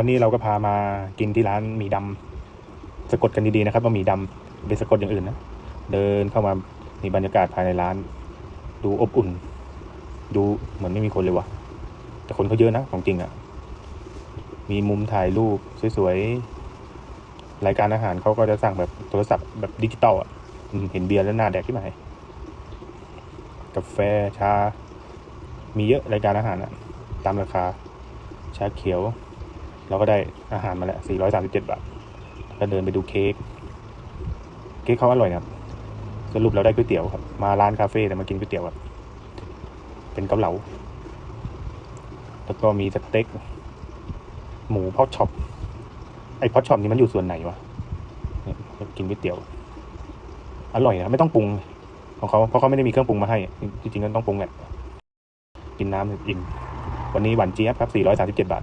วันนี้เราก็พามากินที่ร้านหมีดำสะกดกันดีๆนะครับว่าหมีดำไปสะกดอย่างอื่นนะ เดินเข้ามามีบรรยากาศภายในร้าน ดูอบอุ่น ดูเหมือนไม่มีคนเลยวะแต่คนเขาเยอะนะของจริงอะ่ะ มีมุมถ่ายรูปสวยๆ รายการอาหารเขาก็จะสั่งแบบโทรศัพท์แบบดิจิตอลอะเห็นเบียร์แล้วหน้าแดกที่ไหนกาแฟชา มีเยอะรายการอาหารอะ ตามราคา ชาเขียว เราก็ได้อาหารมาแล้ว437 บาท ก็เดินไปดูเค้ก เค้กเขาอร่อยนะครับ สรุปเราได้ก๋วยเตี๋ยวครับ มาร้านคาเฟ่แต่มากินก๋วยเตี๋ยวครับ เป็นเกาเหลา แล้วก็มีสเต็ก หมูพอกช็อป ไอพอกช็อปนี่มันอยู่ส่วนไหนวะกินก๋วยเตี๋ยว อร่อยนะไม่ต้องปรุงของเขาเพราะเขาไม่ได้มีเครื่องปรุงมาให้ จริงๆก็ต้องปรุงแหละ กินน้ำอิ่ม วันนี้หวานเจี๊ยบครับ 437 บาท